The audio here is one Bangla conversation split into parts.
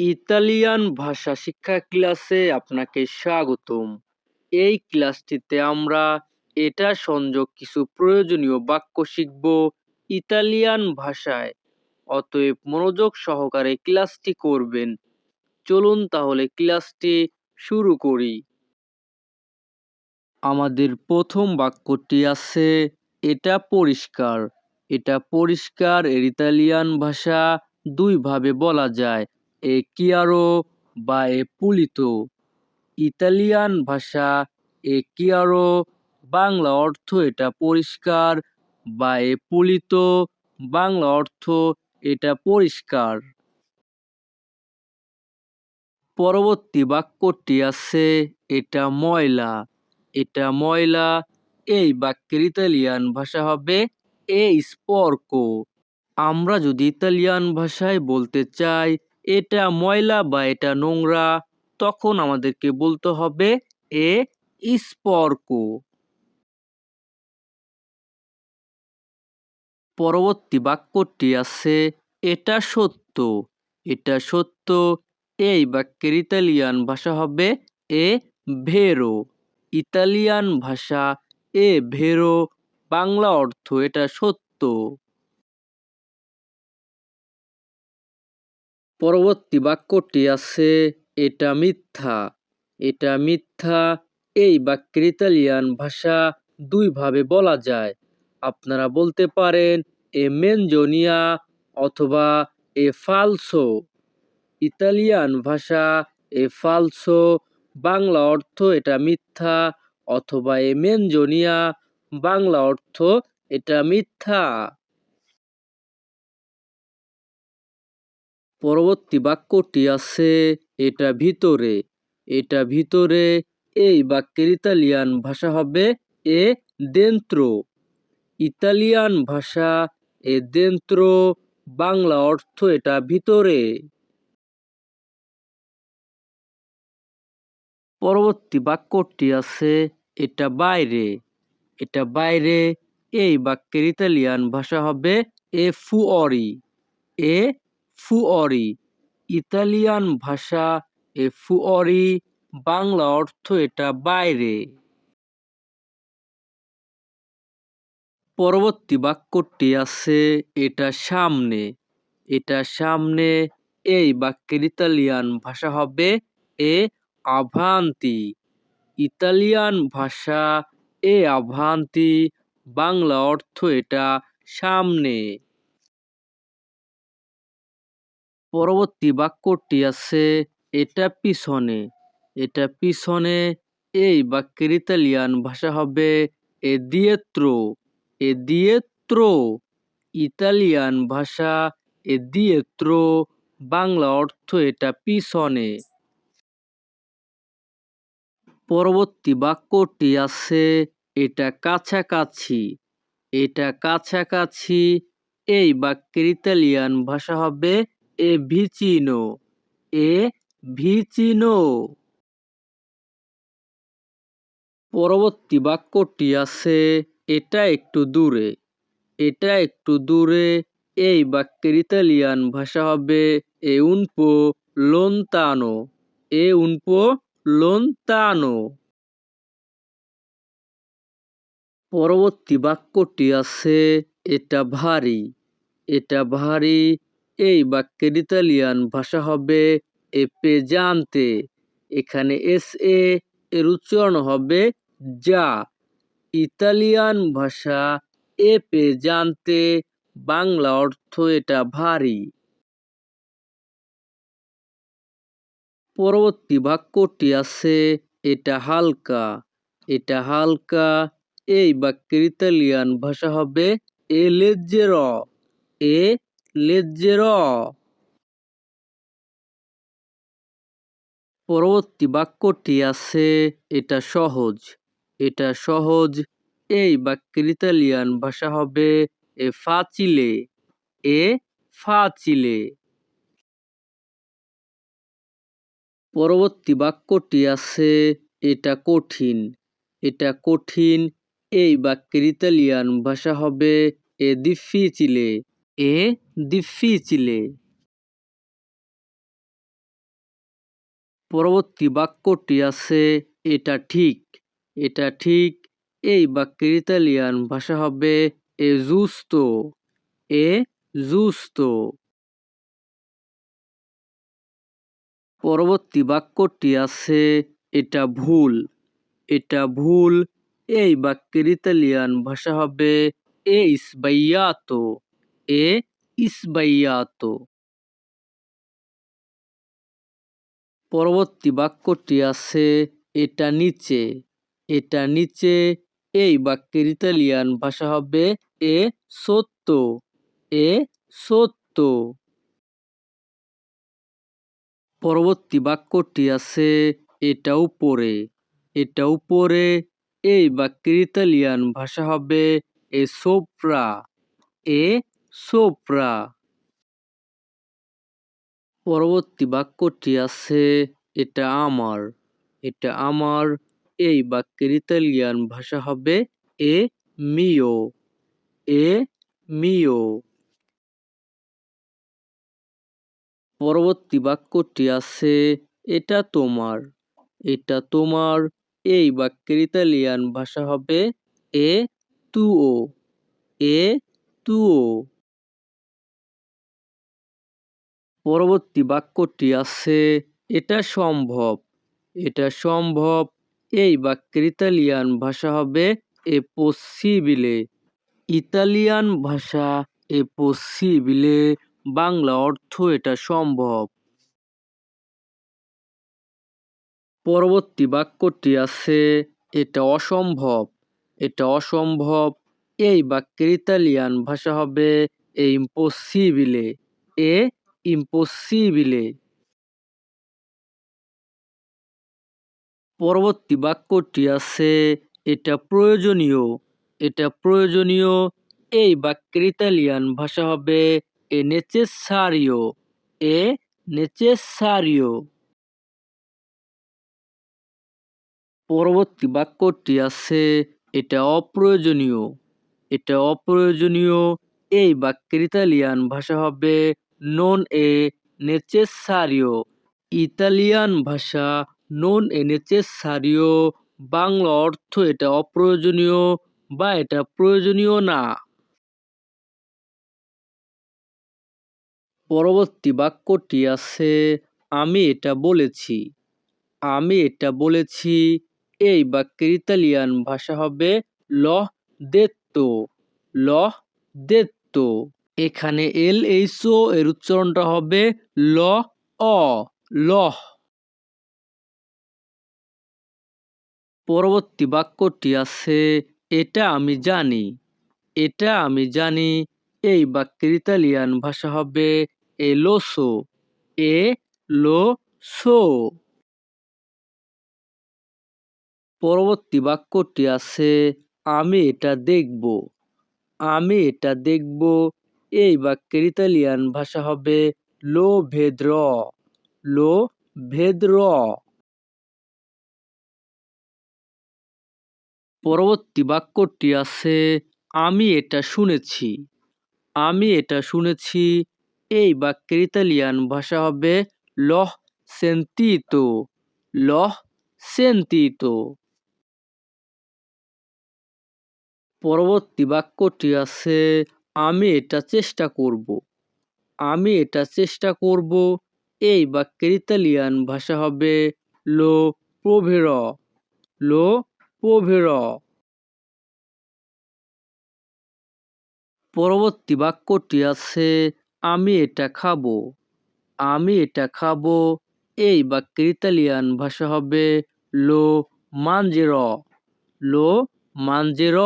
ইতালিয়ান ভাষা শিক্ষা ক্লাসে আপনাকে স্বাগতম। এই ক্লাসটিতে আমরা এটা সংযোগ কিছু প্রয়োজনীয় বাক্য শিখব ইতালিয়ান ভাষায়। অতএব মনোযোগ সহকারে ক্লাসটি করবেন। চলুন তাহলে ক্লাসটি শুরু করি। আমাদের প্রথম বাক্যটি আছে, এটা পরিষ্কার। এটা পরিষ্কার এর ইতালিয়ান ভাষা দুইভাবে বলা যায়। এ কিয়ারো বা এ পুলিতো। ইতালিয়ান ভাষা এ কিয়ারো, বাংলা অর্থ এটা পরিষ্কার বা এ পুলিত, বাংলা অর্থ এটা পরিষ্কার। পরবর্তী বাক্যটি আছে এটা ময়লা। এটা ময়লা, এই বাক্যের ইতালিয়ান ভাষা হবে এ স্পর্ক। আমরা যদি ইতালিয়ান ভাষায় বলতে চাই এটা ময়লা বা এটা নোংরা, তখন আমাদেরকে বলতে হবে এ স্পর্ক। পরবর্তী বাক্যটি আছে, এটা সত্য। এটা সত্য, এই বাক্যের ইতালিয়ান ভাষা হবে এ ভেরো। ইতালিয়ান ভাষা এ ভেরো, বাংলা অর্থ এটা সত্য। পরবর্তী বাক্যটি আছে, এটা মিথ্যা। এটা মিথ্যা, এই বাক্যের ইতালিয়ান ভাষা দুইভাবে বলা যায়। আপনারা বলতে পারেন, এ মেনজোনিয়া অথবা এ ফালসো। ইতালিয়ান ভাষা এ ফালসো, বাংলা অর্থ এটা মিথ্যা অথবা এ মেনজোনিয়া, বাংলা অর্থ এটা মিথ্যা। পরবর্তী বাক্যটি আছে, এটা ভিতরে এটা ভিতরে, এই বাক্যের ইতালিয়ান ভাষা হবে এ দেন্ত্র ইতালিয়ান ভাষা এ দেন্ত্র বাংলা অর্থ এটা ভিতরে। পরবর্তী বাক্যটি আছে, এটা বাইরে এটা বাইরে, এই বাক্যের ইতালিয়ান ভাষা হবে এ ফুঅরি এ ফুঅরি ইতালিয়ান ভাষা এ ফুঅরি বাংলা অর্থ এটা বাইরে। পরবর্তী বাক্যটি আছে, এটা সামনে। এটা সামনে, এই বাক্যের ইতালিয়ান ভাষা হবে এ আভান্তি। ইতালিয়ান ভাষা এ আভান্তি। বাংলা অর্থ এটা সামনে। পরবর্তী বাক্যটি আছে, এটা পিছনে। এটা পিছনে এই বাক্যের ইতালিয়ান ভাষা হবে, এ দিয়েত্রো এ ইতালিয়ান ভাষা, এ বাংলা অর্থ, এটা পিছনে। পরবর্তী বাক্যটি আছে, এটা কাছাকাছি। এটা কাছাকাছি এই বাক্যের ইতালিয়ান ভাষা হবে এ ভিচিনো এ ভিচিনো। পরবর্তী বাক্যটি আছে, এটা একটু দূরে, এটা একটু দূরে, এই বাক্যের ইতালিয়ান ভাষা হবে, এ উনপো লোনতানো এ উনপো লোনতানো পরবর্তী বাক্যটি আছে, এটা ভারী এটা ভারী এই বাক্যের ইতালিয়ান ভাষা হবে এ পেজান্তে এখানে এস এ এর উচ্চারণ হবে যা। ইতালিয়ান ভাষা এ পেজান্তে বাংলা অর্থ এটা ভারী। পরবর্তী বাক্যটি আছে এটা হালকা। এটা হালকা, এই বাক্যের ইতালিয়ান ভাষা হবে এ লেজ্জের এ লেজ্জের পরবর্তী বাক্যটি আছে, এটা সহজ এটা সহজ, এই বাক্যের ইতালিয়ান ভাষা হবে, এ ফাচিলে এ ফাচিলে। পরবর্তী বাক্যটি আছে, এটা কঠিন এটা কঠিন, এই বাক্যের ইতালিয়ান ভাষা হবে, এ difficile এ difficile পরবর্তী বাক্যটি আছে, এটা ঠিক এটা ঠিক, এই বাক্যের ইতালিয়ান ভাষা হবে, এ জুস্তো এ জুস্তো পরবর্তী বাক্যটি আছে, এটা ভুল এটা ভুল, এই বাক্যের ইতালিয়ান ভাষা হবে, এ ইসবাইয়াতো এ ইসবাইয়াতো। পরবর্তী বাক্যটি আছে, এটা নিচে। এটা নিচে। এই বাক্যের ইতালিয়ান ভাষা হবে, এ সত্য। এ সত্য। পরবর্তী বাক্যটি আছে, এটা উপরে। এটা উপরে। এই বাক্যের ইতালিয়ান ভাষা হবে, এ সোপ্রা। এ সোপ্রা পরবর্তী বাক্যটি আছে, এটা আমার এটা আমার। এই বাক্যের ইতালিয়ান ভাষা হবে, এ মিও এ মিও পরবর্তী বাক্যটি আছে, এটা তোমার এটা তোমার। এই বাক্যের ইতালিয়ান ভাষা হবে, এ তুও এ তুও। পরবর্তী বাক্যটি আছে, এটা সম্ভব এটা সম্ভব, এই বাক্যের ইতালিয়ান ভাষা হবে, এ পসিবিলে ইতালিয়ান ভাষা, এ পসিবিলে বাংলা অর্থ, এটা সম্ভব পরবর্তী বাক্যটি আছে, এটা অসম্ভব এটা অসম্ভব, এই বাক্যের ইতালিয়ান ভাষা হবে, এ ইম্পসিবিলে এ ইম্পসিবিলে পরবর্তী বাক্যটি আছে, এটা প্রয়োজনীয় এটা প্রয়োজনীয়, এই বাক্যের ইতালিয়ান ভাষা হবে, এ নেচেসারিও এ নেচেসারিও পরবর্তী বাক্যটি আছে, এটা অপ্রয়োজনীয় এটা অপ্রয়োজনীয়, এই বাক্যের ইতালিয়ান ভাষা হবে নন এ নেচেসারিও ইতালিয়ান ভাষা নন এ নেচেসারিও বাংলা অর্থ এটা অপ্রয়োজনীয় বা এটা প্রয়োজনীয় না। পরবর্তী বাক্যটি আছে, আমি এটা বলেছি। আমি এটা বলেছি, এই বাক্যের ইতালিয়ান ভাষা হবে লহ দেত্তো লহ দেত্তো এখানে এল এইচও এর উচ্চারণটা হবে ল, অ, লহ। পরবর্তী বাক্যটি আছে, এটা আমি জানি, এটা আমি জানি। এই বাক্যের ইতালিয়ান ভাষা হবে এ লোসো এ লো সো পরবর্তী বাক্যটি আছে, আমি এটা দেখব, আমি এটা দেখব। এই বাক্যের ইতালিয়ান ভাষা হবে লো ভেদ্র লো ভেদ্র পরবর্তী বাক্যটি আছে, আমি এটা শুনেছি আমি এটা শুনেছি এই বাক্যের ইতালিয়ান ভাষা হবে লহ সেন্তিতো লহ সেন্তিতো পরবর্তী বাক্যটি আছে আমি এটা চেষ্টা করব। আমি এটা চেষ্টা করব। এই বাক্যের ইতালিয়ান ভাষা হবে লো প্রভের। লো প্রভের। পরবর্তী বাক্যটি আছে, আমি এটা খাব। আমি এটা খাব। এই বাক্যের ইতালিয়ান ভাষা হবে লো মানজের লো মানজের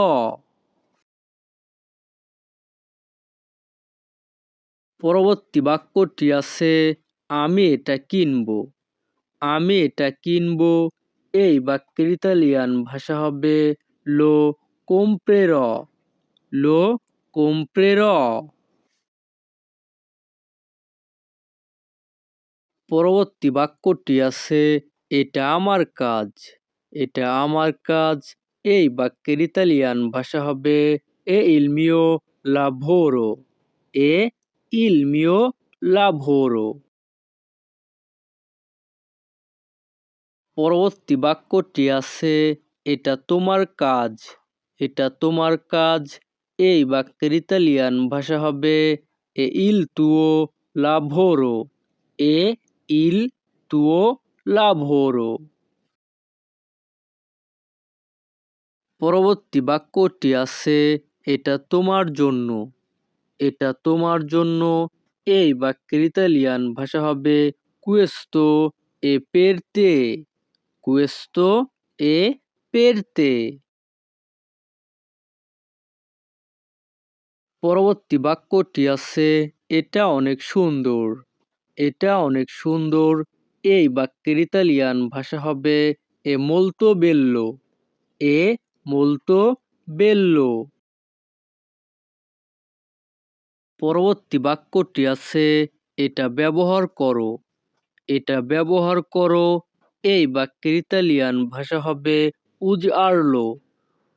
পরবর্তী বাক্যটি আছে, আমি এটা কিনব। আমি এটা কিনব। এই বাক্যের ইতালিয়ান ভাষা হবে, লো কোম্প্রের লো কোম্প্রের পরবর্তী বাক্যটি আছে, এটা আমার কাজ। এটা আমার কাজ। এই বাক্যের ইতালিয়ান ভাষা হবে, এ ইলমিও লাভোরো। এ ইলমিও লাভোরো পরবর্তী বাক্যটি আছে, এটা তোমার কাজ, এটা তোমার কাজ। এই বাক্যের ইতালিয়ান ভাষা হবে, এ ইল তুও লাভোরো, এ ইল তুও লাভোরো। পরবর্তী বাক্যটি আছে, এটা তোমার জন্য। এটা তোমার জন্য। এই বাক্যের ইতালিয়ান ভাষা হবে কুয়েস্তো এ পেরতে কুয়েস্তো এ পেরতে পরবর্তী বাক্যটি আছে, এটা অনেক সুন্দর, এটা অনেক সুন্দর, এই বাক্যের ইতালিয়ান ভাষা হবে এ মোলতো বেল্লো এ মোলতো বেল্লো পরবর্তী বাক্যটি আছে, এটা ব্যবহার করো। এটা ব্যবহার করো। এই বাক্যের ইতালিয়ান ভাষা হবে উজ আরলো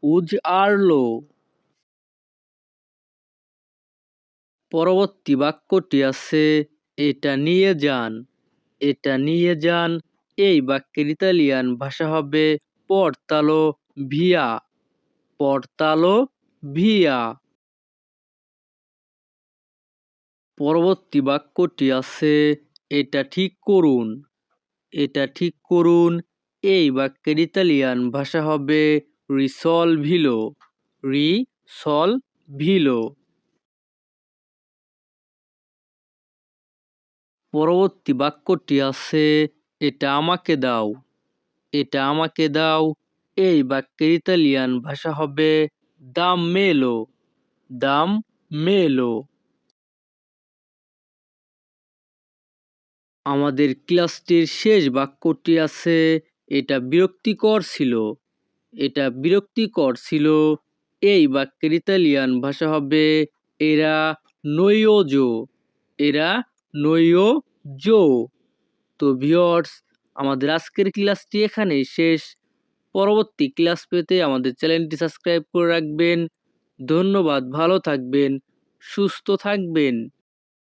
উজ আরলো পরবর্তী বাক্যটি আছে, এটা নিয়ে যান। এটা নিয়ে যান। এই বাক্যের ইতালিয়ান ভাষা হবে, পর্তালো ভিয়া। পর্তালো ভিয়া। পরবর্তী বাক্যটি আছে, এটা ঠিক করুন। এটা ঠিক করুন। এই বাক্যের ইতালিয়ান ভাষা হবে রিসল ভিলো রি সল ভিলো পরবর্তী বাক্যটি আছে, এটা আমাকে দাও। এটা আমাকে দাও। এই বাক্যের ইতালিয়ান ভাষা হবে, দাম মেলো। দাম মেলো। আমাদের ক্লাসটির শেষ বাক্যটি আছে, এটা বিরক্তিকর ছিল। এটা বিরক্তিকর ছিল, এই বাক্যের ইতালিয়ান ভাষা হবে, এরা নৈয়োজো এরা নৈয় জো তো ভিওর্স আমাদের আজকের ক্লাসটি এখানেই শেষ। পরবর্তী ক্লাস পেতে আমাদের চ্যানেলটি সাবস্ক্রাইব করে রাখবেন। ধন্যবাদ, ভালো থাকবেন, সুস্থ থাকবেন।